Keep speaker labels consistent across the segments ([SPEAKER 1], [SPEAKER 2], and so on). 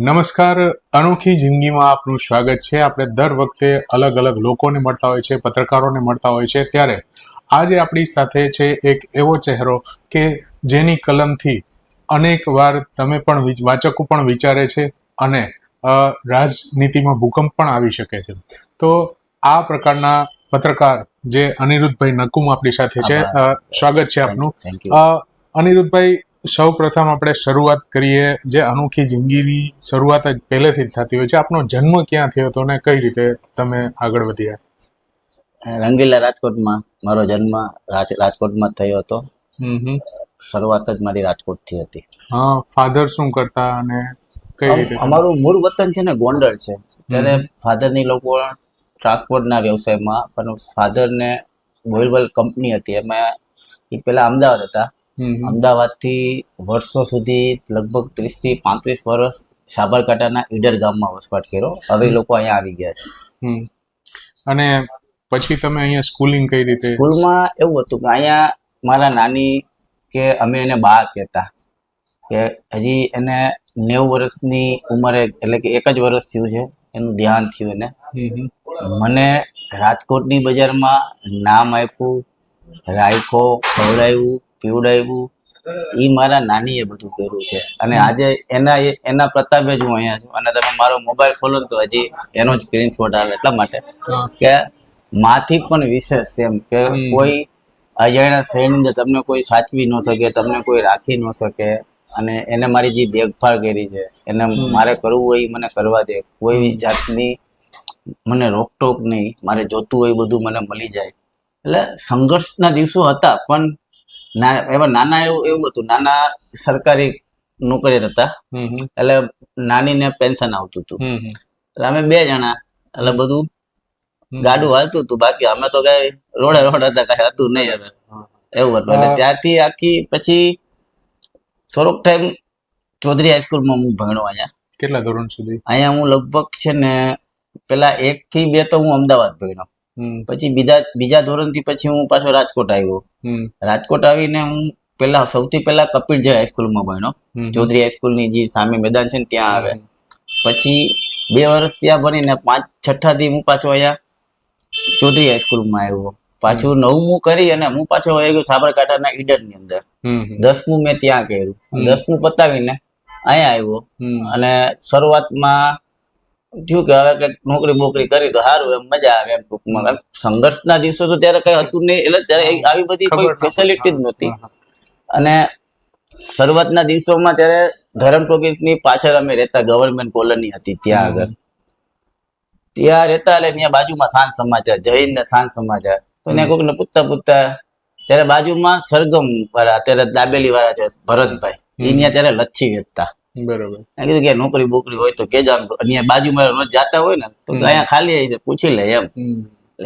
[SPEAKER 1] નમસ્કાર. અનોખી જિંદગીમાં આપનું સ્વાગત છે. આપણે દર વખતે અલગ અલગ લોકોને મળતા હોય છે પત્રકારોને મળતા હોય છે. ત્યારે આજે આપણી સાથે છે એક એવો ચહેરો કે જેની કલમથી અનેક વાર તમે પણ વાચકો પણ વિચારે છે અને રાજનીતિમાં ભૂકંપ પણ આવી શકે છે. તો આ પ્રકારના પત્રકાર જે અનિરુદ્ધભાઈ નકુમ આપણી સાથે છે. સ્વાગત છે આપનું. અનિરુદ્ધભાઈ સૌ પ્રથમ આપણે શરૂઆત કરીએ જે અનોખી જિંદગીની શરૂઆત જ પહેલેથી જ થતી હોય છે. આપનો જન્મ ક્યાં થયો હતો અને કઈ રીતે તમે આગળ વધ્યા?
[SPEAKER 2] રંગીલા રાજકોટમાં મારો જન્મ રાજ- રાજકોટમાં થયો હતો. શરૂઆત જ મારી રાજકોટથી હતી.
[SPEAKER 1] હા ફાધર શું કરતા અને કઈ રીતે
[SPEAKER 2] અમારું મૂળ વતન છે ને ગોંડલ છે. ત્યારે ફાધરની લોકો ટ્રાન્સપોર્ટના વ્યવસાયમાં પણ ફાધરને બોલબલ કંપની હતી. એમાં એ પેલા અમદાવાદ હતા. અમદાવાદથી વર્ષો સુધી લગભગ ત્રીસથી પાંત્રીસ વર્ષ સાબરકાંઠાના ઈડર ગામમાં વસવાટ કર્યો. હવે લોકો અહીંયા આવી ગયા છે.
[SPEAKER 1] અને પછી તમે અહીંયા સ્કૂલિંગ કઈ રીતે?
[SPEAKER 2] સ્કૂલમાં એવું હતું કે અહીંયા મારા નાની કે અમે એને બા કહેતા કે હજી એને નેવું વર્ષની ઉંમરે એટલે કે એક જ વર્ષ થયું છે એનું ધ્યાન થયું એને. મને રાજકોટની બજારમાં નામ આપ્યું રાખ્યો ખવડાવ્યું પીવડાવ્યું. એ મારા નાનીએ બધું કર્યું છે. અને આજે એના એના પ્રતાપે જ હું અહીંયા છું. અને તમે મારો મોબાઈલ ખોલો તો હજી એનો જ સ્ક્રીનશોટ આવે એટલા માટે. કે માથી પણ વિશેષ એમ કે કોઈ અજાણ્યા શ્રેણી અંદર તમને કોઈ સાચવી ન શકે તમને કોઈ રાખી ન શકે. અને એને મારી જે દેખભાળ કરી છે એને મારે કરવું હોય મને કરવા દે. કોઈ જાતની મને રોકટોક નહીં. મારે જોતું હોય એ બધું મને મળી જાય. એટલે સંઘર્ષના દિવસો હતા પણ ના એમાં નાના એવું એવું હતું. નાના સરકારી નોકરી હતા એટલે નાની ને પેન્શન આવતું હતું. એટલે અમે બે જણા એટલે બધું ગાડું હાલતું હતું. બાકી અમે તો કઈ રોડે રોડ હતા કઈ હતું નહીં હવે. એવું હતું. એટલે ત્યાંથી આખી પછી થોડોક ટાઈમ ચૌધરી હાઈસ્કૂલમાં હું ભણ્યો અહીંયા.
[SPEAKER 1] કેટલા ધોરણ સુધી?
[SPEAKER 2] અહીંયા હું લગભગ છે ને પેલા એક થી બે તો હું અમદાવાદ ભણ્યો. પછી બીજા બીજા ધોરણથી પછી હું પાછો રાજકોટ આવ્યો. રાજકોટ આવીને હું પેલા સૌથી પહેલા કપિલજય હાઈસ્કૂલમાં ભણ્યો. ચૌધરી હાઈસ્કૂલની જે સામે મેદાન છે ને ત્યાં આવે. પછી બે વર્ષ ત્યાં ભણીને પાંચ છઠ્ઠાથી હું પાછો અહીંયા ચૌધરી હાઈસ્કૂલમાં આવ્યો. પાછું નવમું કરી અને હું પાછો આવી ગયો સાબરકાંઠાના ઈડરની અંદર. દસમું મેં ત્યાં કર્યું. દસમું પતાવીને અહીંયા આવ્યો. અને શરૂઆતમાં થયું કે હવે કંઈક નોકરી બોકરી કરી તો સારું એમ મજા આવે એમ ટૂંકમાં. સંઘર્ષના દિવસો તો ત્યારે કઈ હતું નહીં એટલે ત્યારે આવી બધી કોઈ ફેસિલિટી જ નહોતી. અને શરૂઆતના દિવસોમાં ત્યારે ધરમ ટોકીસની પાછળ અમે રહેતા ગવર્મેન્ટ કોલોની હતી ત્યાં આગળ. ત્યાં રહેતા એટલે ત્યાં બાજુમાં સાંજ સમાચાર જૈન ને સાંજ સમાચાર. તો ત્યાં કોઈકને પૂછતા પૂછતા ત્યારે બાજુમાં સરગમ વાળા અત્યારે દાબેલી વાળા છે ભરતભાઈ એ ત્યાં ત્યારે લચ્છી વેચતા.
[SPEAKER 1] બરોબર.
[SPEAKER 2] મેં કીધું કે નોકરી બોકરી હોય તો કેજો અહીંયા બાજુમાં રોજ જાતા હોય ને તો અહીંયા ખાલી આવી છે પૂછી લે એમ.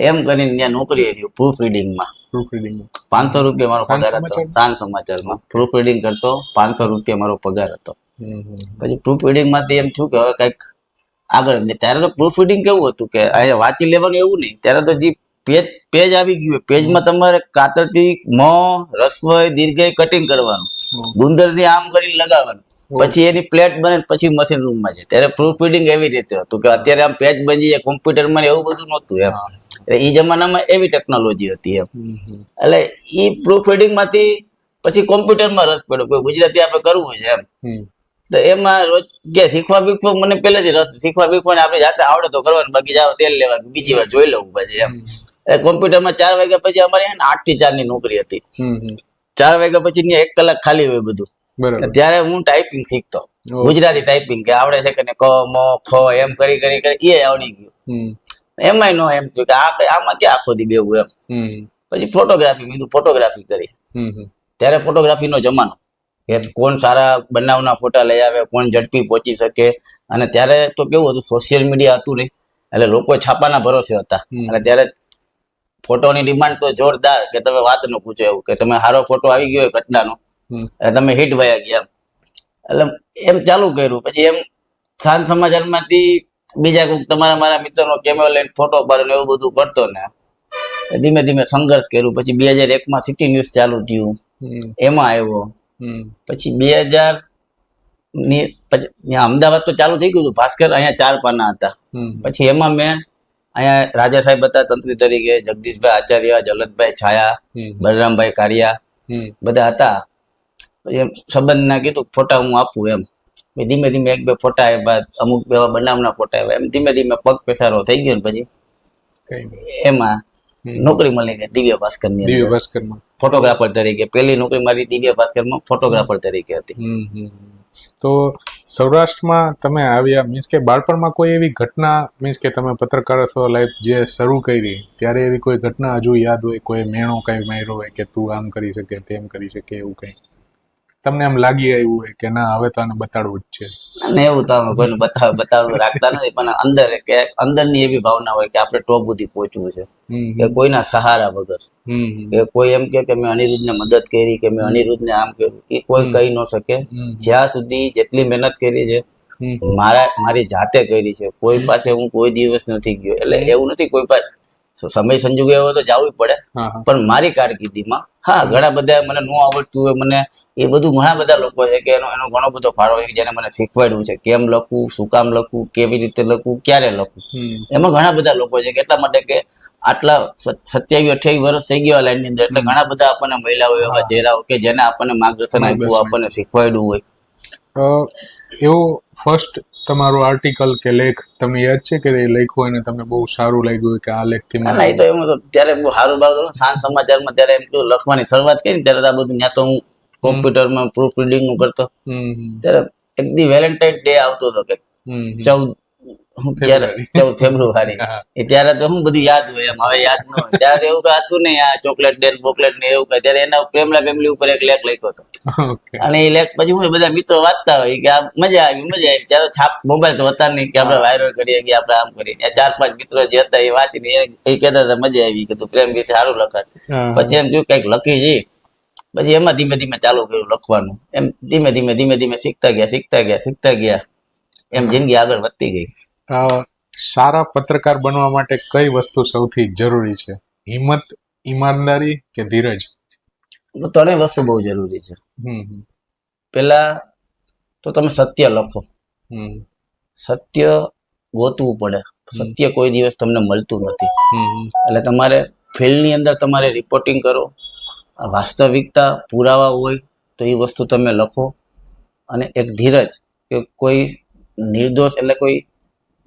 [SPEAKER 2] એમ કરીને ત્યાં નોકરી આવી પ્રૂફ રીડિંગમાં
[SPEAKER 1] પ્રૂફ
[SPEAKER 2] પાંચસો રૂપિયા મારો પગાર હતો
[SPEAKER 1] સમાચાર?
[SPEAKER 2] સાંજ સમાચારમાં. પ્રૂફ રીડિંગ કરતો પાંચસો રૂપિયા મારો પગાર હતો. પછી પ્રૂફ રીડિંગમાંથી એમ થયું કે હવે કંઈક આગળ ને ત્યારે તો પ્રૂફ રીડિંગ કેવું હતું કે અહીંયા વાંચી લેવાનું એવું નહીં ત્યારે તો જે પેજ પેજ આવી ગયું પેજમાં તમારે કાતરથી મ રસ્વ દીર્ઘ કટિંગ કરવાનું.
[SPEAKER 1] ગુંદર
[SPEAKER 2] ગુંદરથી આમ કરીને લગાવવાનું. પછી એની પ્લેટ બને પછી મશીન રૂમમાં જાય. ત્યારે પ્રૂફ રીડિંગ એવી રીતે હતું કે અત્યારે આમ પેજ બની જાય કોમ્પ્યુટરમાં માં એવું બધું નહોતું એમ. એટલે એ જમાનામાં એવી ટેકનોલોજી હતી એમ. એટલે એ પ્રૂફ રીડિંગમાંથી પછી કોમ્પ્યુટરમાં રસ પડ્યો. કોઈ ગુજરાતી આપણે કરવું છે એમ. તો એમાં રોજ કે શીખવા બીખવા મને પહેલેથી રસ શીખવા બીખવા આપણે જાતે આવડે તો કરવાનું. બાકી જાવ તેલ લેવા બીજી વાર જોઈ લઉં પછી એમ. કોમ્પ્યુટરમાં ચાર વાગ્યા પછી અમારે આઠથી ચારની નોકરી હતી. ચાર વાગ્યા પછી એક કલાક ખાલી હોય બધું. ત્યારે હું ટાઈપિંગ શીખતો. ગુજરાતી ટાઈપિંગ કે આવડે છે કે ક મ ખ એમ કરી કરી કરી એ આવડી ગયું. એમાંય નો એમ થયું કે આ આમાં ક્યાં આખો દી બેવું એમ. પછી ફોટોગ્રાફી કીધું ફોટોગ્રાફી કરી ત્યારે ફોટોગ્રાફી નો જમાનો કે કોણ સારા બનાવના ફોટા લઈ આવે કોણ ઝડપી પહોંચી શકે. અને ત્યારે તો કેવું હતું સોશિયલ મીડિયા હતું નહીં એટલે લોકો છાપાના ભરોસે હતા. અને ત્યારે ફોટોની ડિમાન્ડ તો જોરદાર કે તમે વાત ન પૂછો એવું કે તમે સારો ફોટો આવી ગયો ઘટનાનો તમે હિટ વયા ગયા એટલે એમ ચાલુ કર્યું. પછી એમ સાંજ સમાચારમાંથી બીજા કોઈક તમારા મારા મિત્રનો કેમેરો લઈને ફોટો પાડે ને એવું બધું કરતો ને ધીમે ધીમે સંઘર્ષ કર્યું. પછી બે હજાર એકમાં સિટી ન્યૂઝ ચાલુ થયું. એમાં આવ્યો. પછી બે હજારની પછી અમદાવાદ તો ચાલુ થઈ ગયું હતું. ભાસ્કર અહીંયા ચાર પાના હતા. પછી એમાં મેં અહીંયા રાજા સાહેબ હતા તંત્રી તરીકે જગદીશભાઈ આચાર્ય જલતભાઈ છાયા બલરામભાઈ કારિયા બધા હતા. એમ સંબંધના કીધું ફોટા હું આપું એમ. ધીમે ધીમે એક બે ફોટા આવ્યા અમુક એવા બનાવના ફોટા આવ્યા. એમ ધીમે ધીમે પગ પેસારો થઈ ગયો ને પછી એમાં નોકરી મળી ગઈ દિવ્ય ભાસ્કરની
[SPEAKER 1] દિવ્ય ભાસ્કરમાં
[SPEAKER 2] ફોટોગ્રાફર તરીકે પહેલી નોકરી મારી દિવ્ય ભાસ્કરમાં ફોટોગ્રાફર તરીકે હતી.
[SPEAKER 1] તો સૌરાષ્ટ્રમાં તમે આવ્યા મીન્સ કે બાળપણમાં કોઈ એવી ઘટના મીન્સ કે તમે પત્રકારત્વ લાઈફ જે શરૂ કરી ત્યારે એવી કોઈ ઘટના હજુ યાદ હોય કોઈ મેણો કઈ માર્યો હોય કે તું આમ કરી શકે તેમ કરી શકે એવું કઈ? તમને એમ લાગી આવ્યું હોય કે ના હવે તો આને બતાડવું જ છે.
[SPEAKER 2] અને એવું તો અમે કોઈને બતાવ બતાડવું રાખતા નથી પણ અંદર કે અંદરની એવી ભાવના હોય કે આપણે ટોપ સુધી પહોંચવું છે. કે કોઈના સહારા વગર. કે કોઈ એમ કે કે મેં અનિરુદ્ધને મદદ કરી કે મેં અનિરુદ્ધને આમ કર્યું એ કોઈ કહી ન શકે. જ્યાં સુધી જેટલી મહેનત કરી છે મારા મારી જાતે કરી છે. કોઈ પાસે હું કોઈ દિવસ નથી ગયો એટલે એવું નથી કોઈ પાસે સમય સંજોગ એવો તો જવું પડે. પણ મારી કારકિર્દીમાં હા ઘણા બધા મને ન આવડતું હોય મને એ બધું ઘણા બધા લોકો છે કે એનો એનો ઘણો બધો ફાળો છે જેને મને શીખવાડ્યું છે. કેમ લખવું શું કામ લખવું કેવી રીતે લખવું ક્યારે લખવું. એમાં ઘણા બધા લોકો છે કે એટલા માટે કે આટલા સત્યાવીસ અઠ્યાવીસ વર્ષ થઈ ગયા લાઈનની અંદર એટલે ઘણા બધા આપણને મહિલાઓ એવા ચહેરાઓ કે જેને આપણને માર્ગદર્શન આપ્યું આપણને શીખવાડ્યું હોય.
[SPEAKER 1] એવો ફર્સ્ટ તમારો આર્ટિકલ કે લેખ તમને યાદ છે કે એ લખ્યો અને તમને બહુ સારું લાગ્યું કે આ લેખથી
[SPEAKER 2] થી
[SPEAKER 1] મને
[SPEAKER 2] એ તો એમ તો ત્યારે બહુ સારું બારું સાંજ સમાચારમાં ત્યારે એમ કેવું લખવાની શરૂઆત કરી ત્યારે આ બધું ત્યાં તો હું કોમ્પ્યુટરમાં પ્રૂફ રીડિંગનું કરતો ત્યારે એક દી વેલેન્ટાઇન ડે આવતો હતો કે. ચૌદ. ચૌદ ફેબ્રુઆરી. એ ત્યારે તો હું બધું યાદ હોય એમ. હવે યાદ ન હોય. ત્યારે એવું હતું નહીં આ ચોકલેટ ડે બોકલેટ ને એવું ત્યારે એના પ્રેમલા ફેમિલી ઉપર એક લેખ લખ્યો હતો. અને એ લેખ પછી હું બધા મિત્રો વાંચતા હોય કે આ મજા આવી મજા આવી. ત્યારે છાપ મોબાઈલ તો હતા નહીં કે આપણે વાયરલ કરીએ કે આપણે આમ કરીએ. ચાર પાંચ મિત્રો જે હતા એ વાંચીને એ- કહેતા હતા મજા આવી. કે તું પ્રેમ વિશે સારું લખાય. પછી એમ થયું કંઈક લખી જઈ પછી એમાં ધીમે ધીમે ચાલુ કર્યું લખવાનું. એમ ધીમે ધીમે ધીમે ધીમે શીખતા ગયા શીખતા ગયા શીખતા ગયા. એમ જિંદગી આગળ વધતી ગઈ.
[SPEAKER 1] સારા પત્રકાર બનવા માટે કઈ વસ્તુ સૌથી જરૂરી છે? હિંમત ઈમાનદારી કે ધીરજ?
[SPEAKER 2] ત્રણેય વસ્તુ બહુ જરૂરી છે. પેલા તો તમે સત્ય લખો. સત્ય ગોતવું પડે. સત્ય કોઈ દિવસ તમને મળતું નથી. એટલે તમારે ફિલ્ડની અંદર તમારે રિપોર્ટિંગ કરો. વાસ્તવિકતા પુરાવા હોય તો એ વસ્તુ તમે લખો. અને એક ધીરજ કે કોઈ નિર્દોષ એટલે કોઈ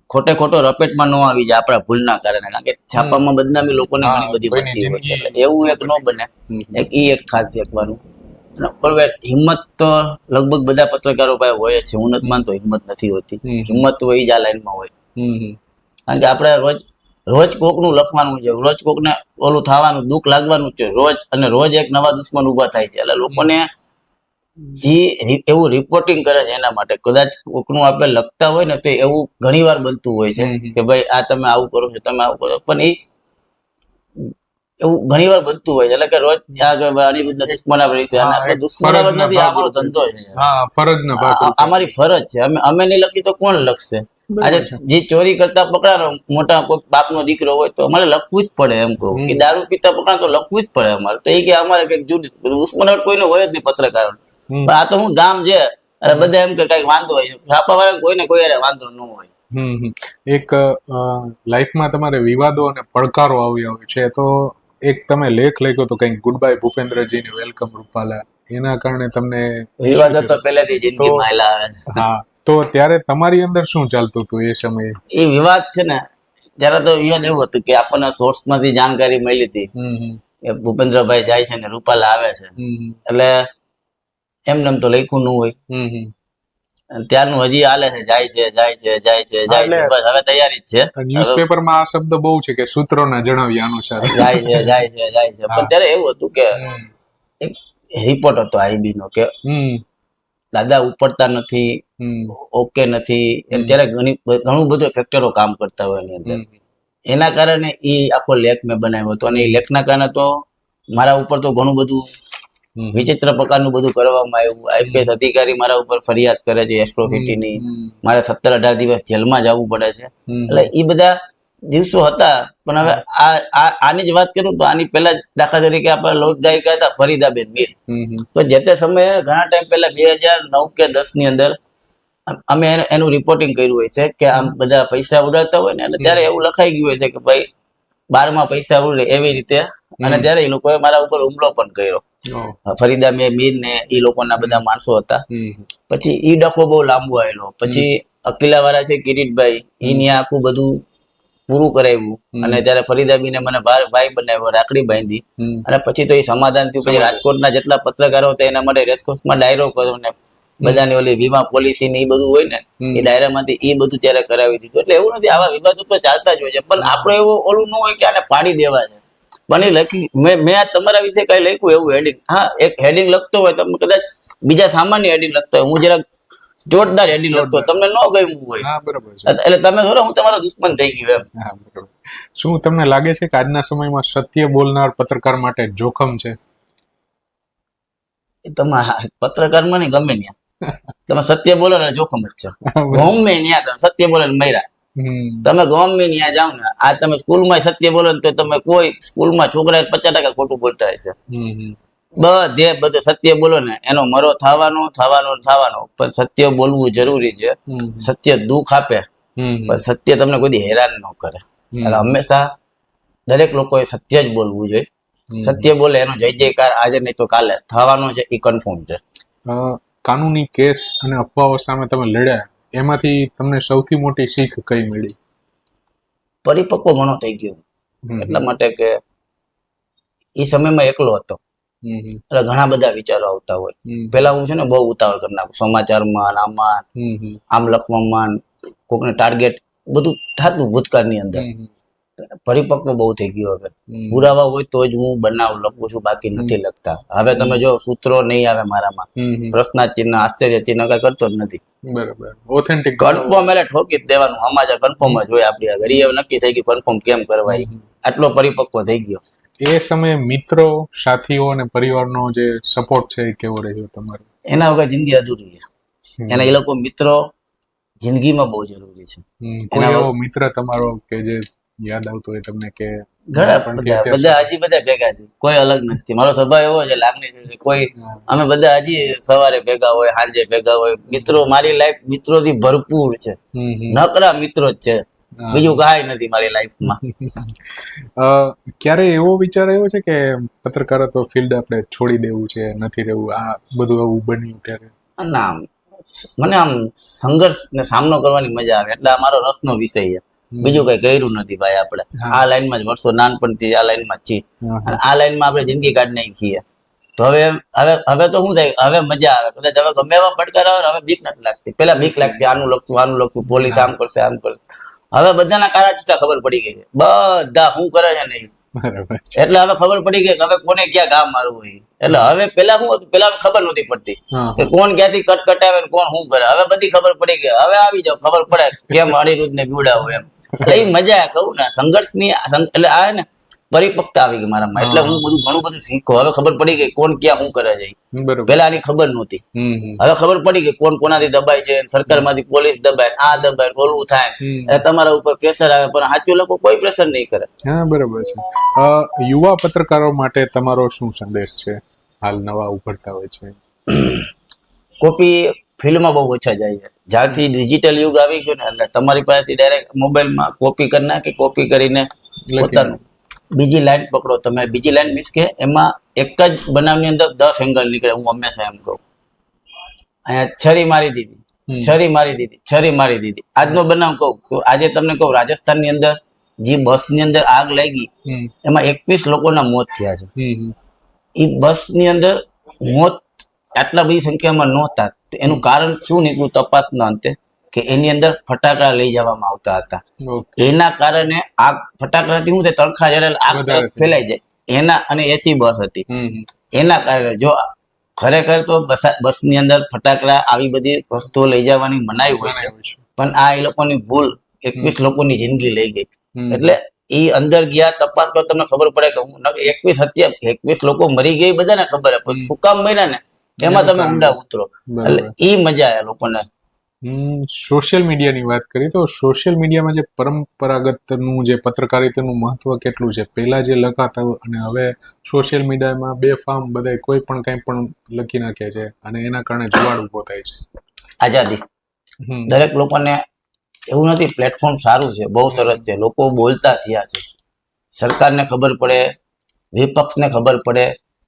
[SPEAKER 2] ખોટે ખોટો રપેટમાં ન આવી જાય આપણા ભૂલના કારણે. કારણ કે છાપામાં બદનામી લોકોને ઘણી બધી મળતી હોય છે. એવું એક ન બને. એક ઈ એક ખાસ અને બરોબર હિંમત તો લગભગ બધા પત્રકારો પાસે હોય છે. હું નથી માનતો હિંમત નથી હોતી.
[SPEAKER 1] હિંમત
[SPEAKER 2] હિંમત હોય જ આ લાઈનમાં હોય. કારણ કે આપણે રોજ રોજ કોકનું લખવાનું છે. રોજ કોકને ઓલું થવાનું દુઃખ લાગવાનું છે. રોજ અને રોજ એક નવા દુશ્મન ઊભા થાય છે. એટલે લોકોને જે એવું રિપોર્ટિંગ કરે છે એના માટે. કદાચ કોકનું આપણે લખતા હોય ને તો એવું ઘણીવાર બનતું હોય છે. કે ભાઈ આ તમે આવું કરો છો તમે આવું કરો પણ એ એવું ઘણીવાર બનતું હોય છે. એટલે કે રોજ અનિરુદ્ધ દુશ્મનાવટ છે.
[SPEAKER 1] ફરજના
[SPEAKER 2] નથી
[SPEAKER 1] આપણો
[SPEAKER 2] ધંધો છે. અમારી ફરજ છે. અમે અમે નહીં લખી તો કોણ લખશે? આજે જે ચોરી કરતા પકડાનો મોટા કોઈ બાપનો દીકરો હોય તો અમારે લખવું જ પડે એમ કહું. કે દારૂ પીતા પકડા તો લખવું જ પડે અમારે. તો એ કે અમારે કંઈક જુદી દુશ્મનાવટ કોઈને હોય જ નહીં પત્રકારો પણ આ તો હું ગામ છે. અરે બધા એમ કે કંઈક વાંધો હોય. છાપાવાળા કોઈને કોઈ હારે વાંધો ન હોય.
[SPEAKER 1] એક લાઈફમાં તમારે વિવાદો અને પડકારો આવ્યા હોય છે. તો એક તમે લેખ લખ્યો તો કંઈક ગુડ બાય ભૂપેન્દ્રજી ને વેલકમ રૂપાલા. એના કારણે તમને
[SPEAKER 2] વિવાદો તો પહેલેથી જિંદગીમાં આવેલા
[SPEAKER 1] હા. તો ત્યારે તમારી અંદર શું ચાલતું હતું એ સમયે?
[SPEAKER 2] એ વિવાદ છે ને ત્યારે તો વિવાદ એવું હતું કે આપણને સોર્સમાંથી જાણકારી મળી હતી. કે ભૂપેન્દ્રભાઈ જાય છે ને રૂપાલા આવે છે. એટલે એમને એમ તો લખ્યું ન હોય. ત્યારનું હજી હાલે છે જાય છે જાય છે જાય છે જાય છે. બસ હવે તૈયારી જ છે.
[SPEAKER 1] ન્યૂઝપેપરમાં આ શબ્દ બહુ છે કે સૂત્રોના જણાવ્યા અનુસાર.
[SPEAKER 2] જાય છે જાય છે જાય છે. પણ ત્યારે એવું હતું કે એક રિપોર્ટ હતો આઈબી નો કે દાદા ઉપડતા નથી ઓકે નથી ત્યારે ઘણી ઘણું બધું ફેક્ટરો કામ કરતા હોય એની અંદર. એના કારણે એ આખો લેખ મેં બનાવ્યો હતો. અને એ લેખના કારણે તો મારા ઉપર તો ઘણું બધું વિચિત્ર પ્રકારનું બધું કરવામાં આવ્યું. આઈપીએસ અધિકારી મારા ઉપર ફરિયાદ કરે છે એસ્ટ્રોસિટીની મારે સત્તર અઢાર દિવસ જેલમાં જવું પડે છે. એટલે એ બધા દિવસો હતા પણ હવે આ આ- આની જ વાત કરું તો આની પહેલા દાખલા તરીકે આપણા લોક ગાયિકા હતા ફરીદાબેન મીર. તો જે તે સમયે ઘણા ટાઈમ પહેલા બે હજાર નવ કે દસની અંદર અમે એને- રિપોર્ટિંગ કર્યું હોય છે કે આમ બધા પૈસા ઉડાડતા હોય ને એટલે ત્યારે એવું લખાઈ ગયું હોય છે કે ભાઈ બારમાં પૈસા ઉડે એવી રીતે. અને. ત્યારે એ લોકોએ મારા ઉપર હુમલો પણ કર્યો. ફરીદા મેં મીર ને એ લોકોના બધા માણસો હતા. પછી ઈ ડખો બહુ લાંબો આવેલો. પછી અકીલા વાળા છે કિરીટભાઈ એની આખું બધું પૂરું કરાવ્યું. અને ત્યારે ફરીદાબીને મને ભાઈ બનાવ્યો રાખડી બાંધી. અને પછી તો એ સમાધાન થયું પછી. રાજકોટના જેટલા પત્રકારો હતા એના માટે રેસકોર્સમાં ડાયરો કર્યો ને બધાની ઓલી વીમા પોલિસી ને એ બધું હોય ને
[SPEAKER 1] એ
[SPEAKER 2] એ ડાયરામાંથી એ બધું ત્યારે કરાવી દીધું. એટલે એવું નથી આવા વિવાદો તો ચાલતા જ હોય છે. પણ આપણે એવું ઓલું ન હોય કે આને પાડી દેવા છે. પણ એ લખી મેં મેં આ તમારા વિશે કઈ લખ્યું એવું હેડિંગ હા એક હેડિંગ લખતો હોય તમે કદાચ બીજા સામાન્ય હેડિંગ લખતો હોય. હું જરાક જોરદાર હેડિંગ લડતો તમને ન ગમ્યું હોય. એટલે તમે થોડો હું તમારો દુશ્મન થઈ ગયો એમ.
[SPEAKER 1] શું તમને લાગે છે કે આજના સમયમાં સત્ય બોલનાર પત્રકાર માટે જોખમ છે?
[SPEAKER 2] તમે પત્રકારમાં નહીં ગમે ત્યાં તમે સત્ય બોલો ને જોખમ જ છે. ગમે ન્યા તમે સત્ય બોલો ને
[SPEAKER 1] હમ.
[SPEAKER 2] તમે ગમે ન્યા જાઓ ને આ તમે સ્કૂલમાં સત્ય બોલો ને તો તમે કોઈ સ્કૂલમાં છોકરા પચાસ ટકા ખોટું બોલતા હશે. બધે બધે સત્ય બોલો ને એનો મરો થવાનો થવાનો થવાનો. પણ સત્ય બોલવું જરૂરી છે. સત્ય દુઃખ આપે. પણ સત્ય તમને કોઈ હેરાન ન કરે. એટલે હંમેશા દરેક લોકોએ સત્ય જ બોલવું જોઈએ. સત્ય બોલે એનો જય જયકાર આજે નહીં તો કાલે. થવાનો છે એ કન્ફર્મ છે.
[SPEAKER 1] કાનૂની કેસ અને અફવાઓ સામે તમે લડ્યા. એમાંથી તમને સૌથી મોટી શીખ કઈ મળી?
[SPEAKER 2] પરિપક્વ ઘણો થઈ ગયો. એટલા માટે કે એ સમયમાં એકલો હતો. એટલે ઘણા બધા વિચારો આવતા હોય. પેલા હું છે ને બહુ ઉતાવળ કરી નાખું. સમાચારમાં આમાં. આમ લખવામાં કોકને ટાર્ગેટ બધું થતું ભૂતકાળની અંદર. પરિપક્વ બહુ થઈ ગયો હવે. પુરાવા હોય તો જ હું બનાવ લખું છું બાકી નથી લખતા. હવે તમે જો સૂત્રો નહીં આવે મારામાં
[SPEAKER 1] પ્રશ્ન હમ.
[SPEAKER 2] ચિહ્ન આશ્ચર્ય ચિહ્ન કઈ કરતો જ નથી.
[SPEAKER 1] બરાબર. ઓથેન્ટિક
[SPEAKER 2] કન્ફર્મ એટલે ઠોકી જ દેવાનું. સમાચાર કન્ફર્મ જ હોય આપણી આગળ. એ નક્કી થઈ ગયું કન્ફર્મ કેમ કરવા આટલો પરિપક્વ થઈ ગયો.
[SPEAKER 1] એ સમયે મિત્રો સાથીઓ અને પરિવારનો જે સપોર્ટ છે એ કેવો રહ્યો તમારો?
[SPEAKER 2] એના વગર જિંદગી અધૂરી છે. એના એ લોકો મિત્રો જિંદગીમાં બહુ જરૂરી છે.
[SPEAKER 1] કોઈ એવો મિત્ર તમારો કે જે યાદ આવતો હોય તમને કે
[SPEAKER 2] ઘણા બધા બધા હજી બધા ભેગા છે. કોઈ અલગ નથી. મારો સ્વભાવ એવો છે લાગણી છે કોઈ અમે બધા હજી સવારે ભેગા હોય સાંજે ભેગા હોય. મિત્રો મારી લાઈફ મિત્રોથી ભરપૂર છે. નકરા મિત્રો જ છે. બીજું કાંઈ નથી મારી લાઈફમાં.
[SPEAKER 1] ક્યારે એવો વિચાર આવ્યો છે કે પત્રકારત્વ ફિલ્ડ આપણે છોડી દેવું છે નથી રહેવું આ બધું આવું બન્યું ત્યારે?
[SPEAKER 2] ના મને આમ સંઘર્ષ ને સામનો કરવાની મજા આવે એટલે આ મારો રસનો વિષય છે. બીજું કઈ કર્યું નથી ભાઈ આપણે. આ લાઈનમાં જ વર્ષો નાનપણથી આ લાઈનમાં જ છીએ. અને આ લાઈનમાં આપણે જિંદગી કાઢી નાખીએ. તો હવે હવે હવે તો શું થાય? હવે મજા આવે. કદાચ હવે ગમે એવા પડકાર આવે હવે બીક નથી લાગતી. પેલા બીક લાગતી આનું લખશું આનું લખશું પોલીસ આમ કરશે આમ કરશે. હવે બધાના કારા ચીટા ખબર પડી ગઈ. બધા શું કરે છે નહીં એટલે હવે ખબર પડી ગઈ કે હવે કોને ક્યાં ગામ મારવું હોય. એટલે હવે પેલા શું હતું? પેલા ખબર નહોતી પડતી કે કોણ ક્યાંથી કટ કટાવે ને કોણ શું કરે. હવે બધી ખબર પડી ગઈ. હવે આવી જાવ ખબર પડે કેમ અનિરુદ્ધ ને બીવડાવું એમ. એટલે એ મજા કહું ને સંઘર્ષની એટલે આ ને પરિપક્વતા આવી ગઈ મારામાં. એટલે હું. બધું ઘણું બધું શીખો. હવે ખબર પડી ગઈ કોણ ક્યાં શું કરે છે. પેલા આની ખબર નહોતી. હવે ખબર પડી ગઈ કોણ કોનાથી દબાય છે સરકારમાંથી પોલીસ દબાય આ દબાય ઓલું થાય. તમારા ઉપર પ્રેશર આવે પણ સાચું લોકો કોઈ પ્રેશર નહીં કરે.
[SPEAKER 1] હા બરાબર છે. યુવા પત્રકારો માટે તમારો શું સંદેશ છે? હાલ નવા ઉભરતા હોય છે.
[SPEAKER 2] કોપી ફિલ્ડમાં બહુ ઓછા જાય છે. જ્યારથી ડિજિટલ યુગ આવી ગયો ને એટલે તમારી પાસેથી ડાયરેક્ટ મોબાઈલમાં કોપી કરી નાખી કોપી કરીને પોતાનું બીજી લાઈન પકડો તમે. બીજી લાઈન મીન્સ કે એમાં એક જ બનાવની અંદર દસ એંગલ નીકળે હું હંમેશા એમ કહું. અહીંયા છરી મારી દીધી છરી મારી દીધી છરી મારી દીધી. આજનો બનાવ કહું આજે તમને કહું રાજસ્થાનની અંદર જે બસની અંદર આગ લાગી એમાં એકવીસ લોકોના મોત થયા છે. એ બસ બસની અંદર મોત આટલા બધી સંખ્યામાં નહોતા. એનું કારણ શું નીકળ્યું તપાસના અંતે? કે એની અંદર ફટાકડા લઈ જવામાં આવતા હતા. એના કારણે આગ ફટાકડાથી શું થાય તણખા જયારે આગ ફેલાઈ જાય. એના અને એસી બસ હતી. એના કારણે જો ખરેખર તો બસની અંદર ફટાકડા આવી બધી વસ્તુઓ લઈ જવાની મનાઈ હોય છે. પણ આ એ લોકોની ભૂલ એકવીસ લોકોની જિંદગી લઈ ગઈ. એટલે એ અંદર ગયા તપાસ કરો તમને ખબર પડે કે હું એકવીસ હત્યા એકવીસ લોકો મરી ગઈ બધાને ખબર હે પણ શું કામ મર્યા ને? એમાં તમે ઊંડા ઉતરો. એટલે
[SPEAKER 1] એ
[SPEAKER 2] ઈ મજા આવે લોકોને.
[SPEAKER 1] સોશિયલ મીડિયાની વાત કરીએ તો સોશિયલ મીડિયામાં જે પરંપરાગતનું જે પત્રકારિતાનું મહત્વ કેટલું છે? પહેલા જે લખાતા અને હવે સોશિયલ મીડિયામાં બે ફાર્મ બધાય કોઈ પણ કંઈ પણ લખી નાખે છે અને એના કારણે જુવાળ ઊભો થાય છે.
[SPEAKER 2] આઝાદી. દરેક લોકોને એવું નથી પ્લેટફોર્મ સારું છે બહુ સરસ છે લોકો બોલતા થયા છે. સરકારને ખબર પડે વિપક્ષને ખબર પડે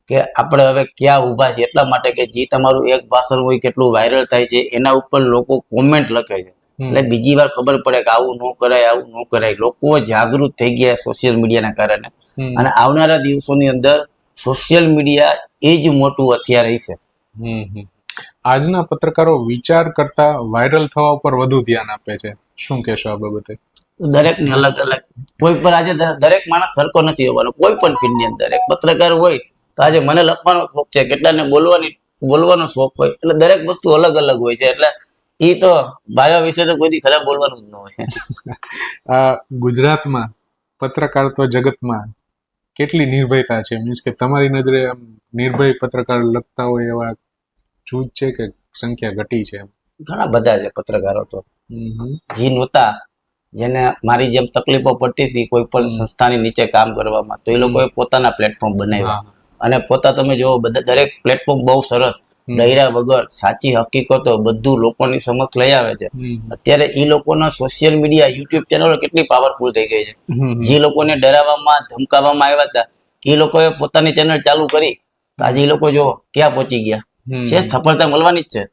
[SPEAKER 2] કે આપણે હવે ક્યાં ઊભા છે એટલા માટે કે જે તમારું એક ભાષણ હોય કેટલું વાયરલ થાય છે એના ઉપર લોકો કોમેન્ટ લખે છે. એટલે બીજી વાર ખબર પડે કે આવું ન કરાય આવું ન કરાય. લોકો જાગૃત થઈ ગયા સોશિયલ મીડિયાના કારણે. અને આવનારા દિવસોની અંદર સોશિયલ મીડિયા એ જ મોટું હથિયાર રહેશે.
[SPEAKER 1] આજના પત્રકારો વિચાર કરતા વાયરલ થવા ઉપર વધુ ધ્યાન આપે છે. શું કહેશો આ બાબતે?
[SPEAKER 2] દરેકની અલગ અલગ. કોઈ પણ આજે દરેક માણસ સરખો નથી હોવાનો. કોઈ પણ ફિલ્ડની અંદર. એક પત્રકાર હોય તો આજે મને લખવાનો શોખ છે કેટલાને બોલવાની બોલવાનો શોખ હોય એટલે દરેક વસ્તુ અલગ અલગ હોય છે એટલે એ તો બાયો વિશે તો કોઈથી ખરાબ બોલવાનું જ ન હોય.
[SPEAKER 1] ગુજરાતમાં પત્રકાર તો જગતમાં કેટલી નિર્ભયતા છે મીન્સ કે તમારી નજરે આમ નિર્ભય પત્રકાર લખતા હોય એવા જૂથ છે કે સંખ્યા ઘટી છે?
[SPEAKER 2] ઘણા બધા છે પત્રકારો તો.
[SPEAKER 1] હમ.
[SPEAKER 2] નહોતા જેને મારી જેમ તકલીફો પડતી હતી કોઈ પણ સંસ્થાની નીચે કામ કરવામાં તો એ લોકોએ પોતાના પ્લેટફોર્મ બનાવ્યા. અને પોતા તમે જુઓ બધા દરેક પ્લેટફોર્મ બહુ સરસ.
[SPEAKER 1] હમ.
[SPEAKER 2] વગર સાચી હકીકતો બધું લોકોની સમક્ષ લઈ આવે છે. અત્યારે એ લોકોના સોશિયલ મીડિયા યુટ્યુબ ચેનલો કેટલી પાવરફુલ થઈ ગઈ છે. જે લોકોને ડરાવવામાં ધમકાવવામાં આવ્યા હતા એ લોકોએ પોતાની ચેનલ ચાલુ કરી. આજે એ લોકો જો ક્યાં પહોંચી ગયા? છે સફળતા મળવાની જ છે.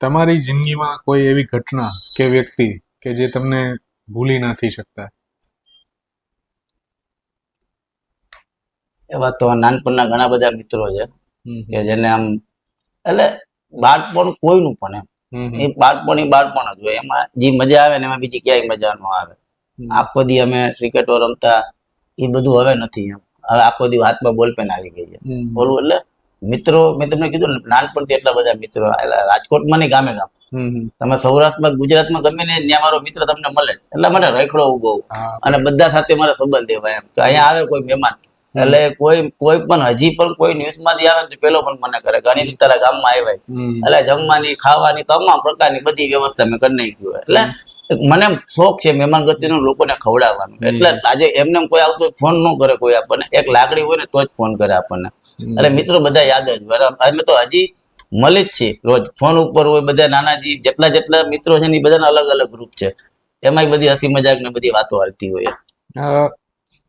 [SPEAKER 1] તમારી જિંદગીમાં કોઈ એવી ઘટના કે વ્યક્તિ કે જે તમને ભૂલી નથી શકતા?
[SPEAKER 2] એવા તો નાનપણના ઘણા બધા મિત્રો છે કે જેને આમ એટલે બાળપણ કોઈનું પણ એમ. એ બાળપણ એ બાળપણ જ હોય. એમાં જે મજા આવે ને એમાં બીજી ક્યાંય મજા ન આવે. આખો દી અમે ક્રિકેટો રમતા એ બધું હવે નથી એમ. હવે આખો દી હાથમાં બોલપેન આવી ગઈ છે.
[SPEAKER 1] બોલું
[SPEAKER 2] બોલવું એટલે મિત્રો મેં તમને કીધું ને નાનપણથી એટલા બધા મિત્રો એટલે રાજકોટમાં નહીં ગામે ગામ. તમે સૌરાષ્ટ્રમાં ગુજરાતમાં ગમે ને ત્યાં મારો મિત્ર તમને મળે. એટલા માટે રખડો
[SPEAKER 1] ઊભો.
[SPEAKER 2] અને બધા સાથે મારા સંબંધ એવા એમ. તો અહીંયા આવે કોઈ મહેમાન. એટલે કોઈ કોઈ પણ હજી પણ કોઈ ન્યૂઝમાંથી આવે તો પેલો પણ મને કરે ઘણી તારા ગામમાં આવ્યા. એટલે જમવાની ખાવાની તમામ પ્રકારની બધી વ્યવસ્થા મેં કરી નાખી હોય. એટલે મને એમ શોખ છે મહેમાન ગતિનું લોકોને ખવડાવવાનું. એટલે આજે એમને એમ કોઈ આવતું ફોન ન કરે કોઈ આપણને. એક લાગણી હોય ને તો જ ફોન કરે આપણને. એટલે મિત્રો બધા યાદ જ અમે તો હજી મળી જ છીએ રોજ. ફોન ઉપર હોય બધા નાનાજી જેટલા જેટલા મિત્રો છે ને એ બધાના અલગ અલગ ગ્રુપ છે. એમાંય બધી હસી મજાક ને બધી વાતો હાલતી હોય.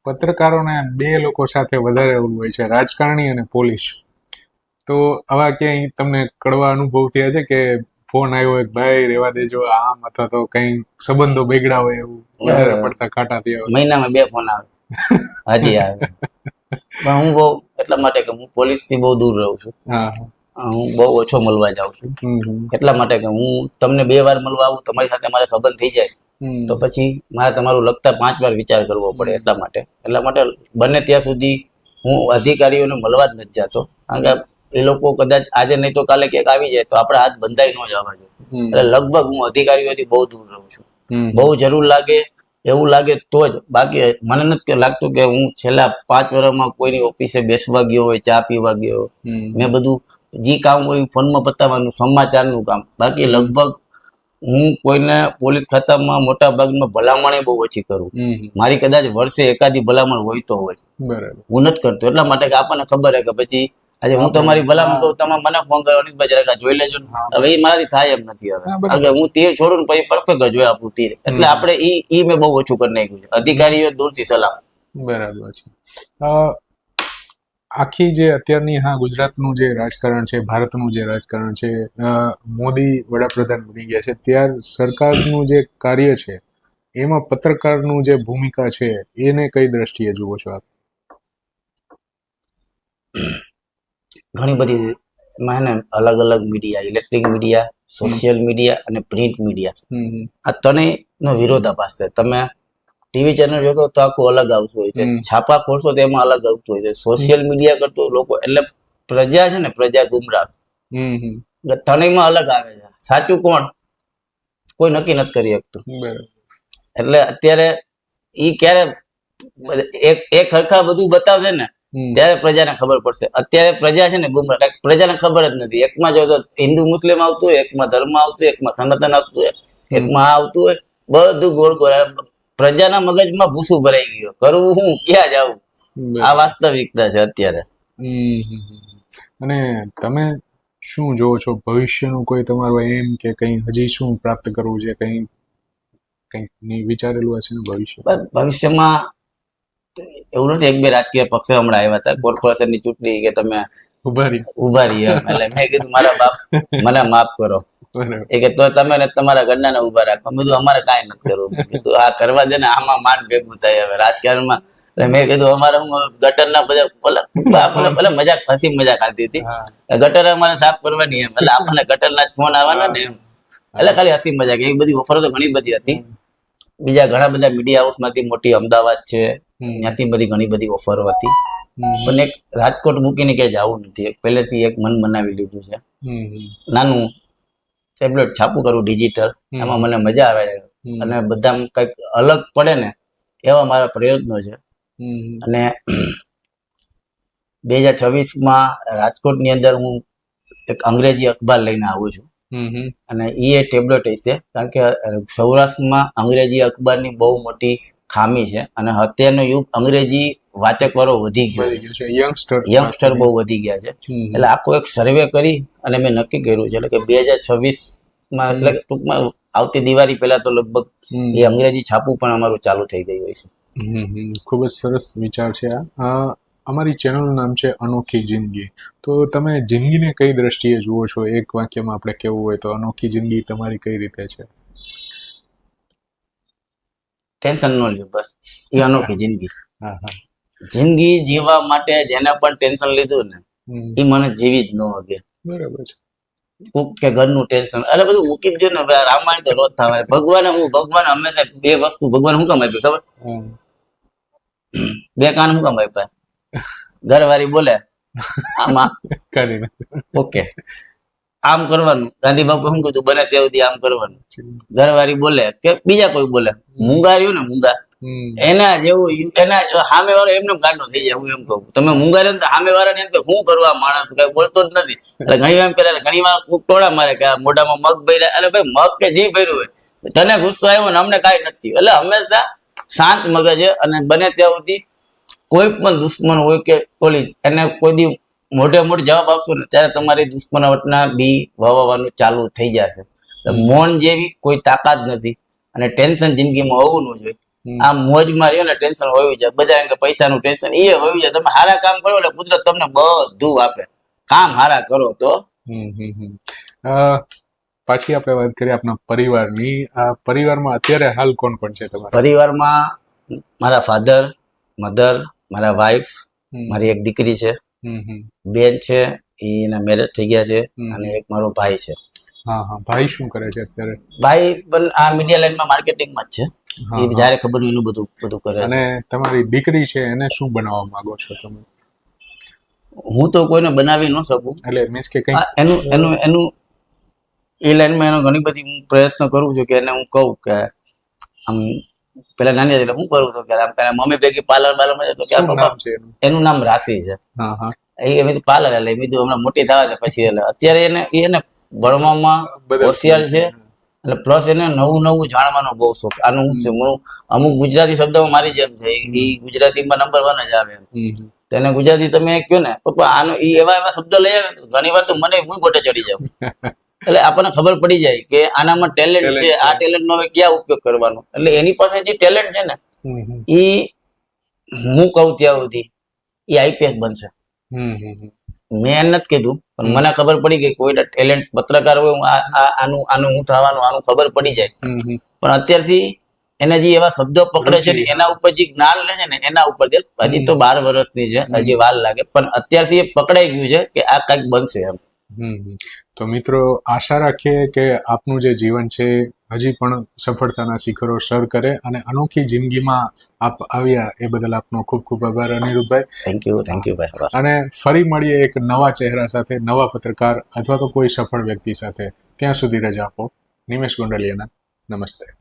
[SPEAKER 1] પત્રકારોને બે લોકો સાથે વધારે એવું હોય છે રાજકારણી અને પોલીસ. તો આવા ક્યાંય તમને કડવા અનુભવ થયા છે કે ફોન આવ્યો એક ભાઈ રેવા દેજો આમ અથવા તો કઈ સંબંધો બગડ્યા હોય એવું વધારે પડતા કાટા થયા હોય?
[SPEAKER 2] મહિનામાં બે ફોન આવે. હજી આવે. પણ હું બહુ એટલા માટે કે હું પોલીસથી બહુ દૂર રહું છું.
[SPEAKER 1] હા.
[SPEAKER 2] હું બહુ ઓછો મળવા જાઉં છું. એટલા માટે કે હું તમને બે વાર મળવા આવું તમારી સાથે મારે સંબંધ થઈ જાય. તો પછી મારે તમારું લગતા પાંચ વાર વિચાર કરવો પડે એટલા માટે. એટલા માટે બને ત્યાં સુધી હું અધિકારીઓને મળવા જ નથી જતો. કારણ કે એ લોકો કદાચ આજે નહીં તો કાલે ક્યાંક આવી જાય તો આપણે હાથ બંધાઈ ન જવા જોઈએ. એટલે લગભગ હું અધિકારીઓથી બહુ દૂર રહું છું. બહુ જરૂર લાગે એવું લાગે તો જ. બાકી મને નથી કે લાગતું કે હું છેલ્લા પાંચ વર્ષમાં કોઈની ઓફિસે બેસવા ગયો હોય ચા પીવા ગયો મેં બધું જે કામ હોય ફોનમાં પતાવવાનું સમાચારનું કામ. બાકી લગભગ હું કોઈને પોલીસ ખાતામાં મોટા ભાગમાં ભલામણ બહુ ઓછી કરું. મારી કદાચ વર્ષે એકાદી ભલામણ હોય તો હોય.
[SPEAKER 1] બરાબર.
[SPEAKER 2] હું નથી કરતો. એટલા માટે કે આપણને ખબર છે કે પછી આજે હું તમારી ભલામણ કહું તમે મને ફોન કરો અનિતભાઈ જરાક જોઈ લેજો હવે એ મારાથી થાય એમ નથી હવે.
[SPEAKER 1] હા,
[SPEAKER 2] તીર છોડું ને પછી પરફેક્ટ જોઈ હોય આપણું તીર. એટલે આપણે ઈ ઈ મેં બહુ ઓછું કરી નાખ્યું છે. અધિકારીઓ દૂરથી સલામ
[SPEAKER 1] બરાબર છે. આખી જે અત્યારની હા ગુજરાતનું જે રાજકારણ છે ભારતનું જે રાજકારણ છે મોદી વડાપ્રધાન બની ગયા છે ત્યાર સરકારનું જે કાર્ય છે એમાં પત્રકારનું જે ભૂમિકા છે એને કઈ દ્રષ્ટિએ જુઓ છો આપ?
[SPEAKER 2] ઘણી બધી એમાં ને અલગ અલગ media electric media social media અને પ્રિન્ટ મીડિયા આ ત્રણેયનો વિરોધાભાસ છે. તમે ટીવી ચેનલ જોતો તો આખું અલગ આવતું હોય છે. છાપા ખોલશો તો એમાં અલગ આવતું હોય છે. સોશિયલ મીડિયા કરતો લોકો એટલે પ્રજા છે ને પ્રજા ગુમરાહ. એટલે ત્રણેયમાં અલગ આવે છે. સાચું કોણ? કોઈ નક્કી નથી કરી શકતું. એટલે અત્યારે ઈ ક્યારે એક એક હરખા બધું બતાવશે ને ત્યારે પ્રજાને ખબર પડશે. અત્યારે પ્રજા છે ને ગુમરાહ. પ્રજાને ખબર જ નથી. એકમાં જો તો હિન્દુ મુસ્લિમ આવતું હોય એકમાં ધર્મ આવતું હોય એકમાં સનાતન આવતું હોય એકમાં આ આવતું હોય બધું ગોળ ગોળ. પ્રજાના મગજમાં ભૂસું ભરાઈ ગયું. કરવું હું? ક્યાં
[SPEAKER 1] જાઉં.
[SPEAKER 2] આ વાસ્તવિકતા છે અત્યારે.
[SPEAKER 1] અને તમે શું જોવો છો? ભવિષ્યનું કોઈ તમારું એમ કે કંઈ હજી શું પ્રાપ્ત કરવું છે? કંઈ કંઈક વિચારેલું હશે ભવિષ્ય
[SPEAKER 2] ભવિષ્યમાં એવું નથી એક બે રાજકીય પક્ષો હમણાં આવ્યા હતા. કોર્પોરેશનની ચૂંટણી કે તમે
[SPEAKER 1] ઊભા રહી
[SPEAKER 2] ઊભા રહી એમ. એટલે મેં કીધું મારા બાપ મને માફ કરો. એ કે તો તમે ને તમારા ઘરના ને ઊભા રાખો. કીધું અમારે કાંઈ નથી કરવું. કીધું આ કરવા દે ને આમાં માંડ ભેગું થાય હવે રાજકારણમાં. એટલે મેં કીધું અમારે હું ગટરના બધા આપણને ભલે મજાક હસી મજાક આવતી હતી. ગટર અમારે સાફ કરવાની એમ. એટલે આપણને ગટરના જ ફોન આવવાના ને એમ. એટલે ખાલી હસી મજાક. એ બધી ઓફરો તો ઘણી બધી હતી. બીજા ઘણા બધા મીડિયા હાઉસમાંથી મોટી અમદાવાદ છે. ત્યાંથી બધી ઘણી બધી ઓફરો હતી. પણ એક રાજકોટ મૂકીને ક્યાંય જવું નથી. પહેલેથી એક મન બનાવી લીધું છે. નાનું ટેબ્લેટ છાપું કરું ડિજિટલ એમાં મને મજા આવે છે. અને બધા કંઈક અલગ પડે ને એવા મારા પ્રયત્નો છે. અને બે હજાર છવ્વીસમાં રાજકોટની અંદર હું એક અંગ્રેજી અખબાર લઈને આવું છું. અને એ એ ટેબ્લેટ હશે. કારણ કે સૌરાષ્ટ્રમાં અંગ્રેજી અખબારની બહુ મોટી ખામી છે અને અત્યારનો યુગ અંગ્રેજી વાચક વાળો વધી ગયો છે.
[SPEAKER 1] યંગસ્ટર
[SPEAKER 2] યંગસ્ટર બહુ વધી ગયા છે. એટલે આખો એક સર્વે કરી અને મેં નક્કી કર્યું છે. એટલે કે બે હજાર છવ્વીસમાં એટલે ટૂંકમાં આવતી દિવાળી પહેલા તો લગભગ એ અંગ્રેજી છાપવું પણ અમારું ચાલુ થઈ ગયું હોય છે.
[SPEAKER 1] ખૂબ જ સરસ વિચાર છે આ. અમારી ચેનલનું નામ છે અનોખી જિંદગી. તો તમે જિંદગીને કઈ દ્રષ્ટિએ જુઓ છો? એક વાક્યમાં આપણે કેવું હોય તો અનોખી જિંદગી તમારી કઈ રીતે છે?
[SPEAKER 2] ટેન્શન ન લ્યો બસ. એ અનોખી જિંદગી.
[SPEAKER 1] હા હા.
[SPEAKER 2] જિંદગી જીવવા માટે જેને પણ ટેન્શન લીધું ને એ મને જીવી જ ન હગે
[SPEAKER 1] બરાબર છે.
[SPEAKER 2] કોક કે ઘરનું ટેન્શન. એટલે બધું મૂકી જ ને રામાયણ તો રોજ થવાય ભગવાન હું ભગવાન હંમેશા બે વસ્તુ ભગવાન શું કામ આપી ખબર? બે કાન શું કામ આપ્યા? ઘરવાળી બોલે આમાં
[SPEAKER 1] કરીને
[SPEAKER 2] ઓકે. આમ કરવાનું. ગાંધી બાપુ શું કીધું બને ત્યાં સુધી આમ કરવાનું. ઘરવાળી બોલે કે બીજા કોઈ બોલે? મૂંગા રહ્યું ને મૂંગા. એના જેવું એના સામે વાળો એમને ગાંડો થઈ જાય હું એમ કહું. તમે મૂંગા રહ્યો સામે વાળા ને એમ કે શું કરવા માણસ કઈ બોલતો જ નથી. એટલે ઘણી વાર એમ કરે ઘણી વાર ટોળા મારે કે મોઢામાં મગ ભર્યા. અરે ભાઈ મગ કે જે ભર્યું હોય? તને ગુસ્સો આવ્યો ને અમને કાંઈ નથી. એટલે હંમેશા શાંત મગજ અને બને ત્યાં સુધી કોઈ પણ દુશ્મન હોય કે ઓલી એને કોઈ દી મોઢે મોઢ જવાબ આપશો ને ત્યારે તમારી દુશ્મનાવટના બી વાવવાનું ચાલુ થઈ જશે. મૌન જેવી કોઈ તાકાત નથી અને ટેન્શન જિંદગીમાં હોવું ન જોઈએ. આ મોજમાં રહ્યો ને ટેન્શન હોયું જાય બધા કે પૈસાનું ટેન્શન એ હોય જાય તમે સારા કામ કરો એટલે કુદરત તમને બધું આપે. કામ સારા કરો તો.
[SPEAKER 1] પાછી આપણે વાત કરીએ આપણા પરિવારની. આ પરિવારમાં અત્યારે હાલ કોણ કોણ છે તમારા?
[SPEAKER 2] પરિવારમાં મારા ફાધર મધર મારા વાઈફ મારી એક દીકરી છે. બેન છે એના મેરેજ થઈ ગયા છે અને એક મારો ભાઈ છે.
[SPEAKER 1] હા હા. ભાઈ શું કરે છે અત્યારે?
[SPEAKER 2] ભાઈ પણ આ મીડિયા લાઈનમાં માર્કેટિંગમાં જ છે. એ જ્યારે ખબર એનું બધું બધું કરે
[SPEAKER 1] અને તમારી દીકરી છે એને શું બનાવવા માંગો છો તમે?
[SPEAKER 2] હું તો કોઈને બનાવી ન શકું.
[SPEAKER 1] એટલે મીન્સ કે કંઈક
[SPEAKER 2] એનું એનું એનું એ લાઈનમાં એનો ઘણી બધી હું પ્રયત્ન કરું છું કે એને હું કહું કે આમ પેલા નાની એટલે હું કરું તો કે આમ મમ્મી ભેગી પાર્લર બાર્લરમાં જતો કે પપ્પા
[SPEAKER 1] એનું?
[SPEAKER 2] નામ રાશિ છે. એ મેં પાર્લર એટલે મેં કીધું હમણાં મોટી થવા છે પછી એટલે. અત્યારે એને એને ભણવામાં હોશિયાર છે. એટલે પ્લસ એને નવું નવું જાણવાનો બહુ શોખ આનું હું અમુક ગુજરાતી શબ્દો મારી જેમ છે. એ ગુજરાતીમાં નંબર વન જ આવે. તો એને ગુજરાતી તમે કયો ને પપ્પા આનો એ એવા એવા શબ્દો લઈ આવે ઘણી વાર તો મને હું ગોટે ચડી જાઉં એટલે આપણને ખબર પડી જાય કે આનામાં ટેલેન્ટ છે. આ ટેલેન્ટ નો હવે ક્યાં ઉપયોગ કરવાનો? એટલે એની પાસે જે ટેલેન્ટ છે ને. એ હું કહું ત્યાં સુધી એ આઈપીએસ બનશે. મેં એમ નથી કીધું પણ મને ખબર પડી ગઈ કોઈ ટેલેન્ટ પત્રકાર હોય આનું આનું હું થવાનું આનું ખબર પડી જાય. પણ અત્યારથી એને જે એવા શબ્દો પકડે છે એના ઉપર જે જ્ઞાન લે છે ને એના ઉપર હજી તો બાર વર્ષની છે હજી વાર લાગે. પણ અત્યારથી એ પકડાઈ ગયું છે કે આ કંઈક બનશે એમ.
[SPEAKER 1] તો મિત્રો આશા રાખીએ કે આપનું જે જીવન છે હજી પણ સફળતાના શિખરો સર કરે અને અનોખી જિંદગીમાં આપ આવ્યા એ બદલ આપનો ખૂબ ખૂબ આભાર અનિરુદ્ધભાઈ.
[SPEAKER 2] થેન્ક યુ થેન્ક યુ ભાઈ.
[SPEAKER 1] અને ફરી મળીએ એક નવા ચહેરા સાથે નવા પત્રકાર અથવા તો કોઈ સફળ વ્યક્તિ સાથે. ત્યાં સુધી રજા આપો. નિમેશ ગોંડલિયાના. નમસ્તે.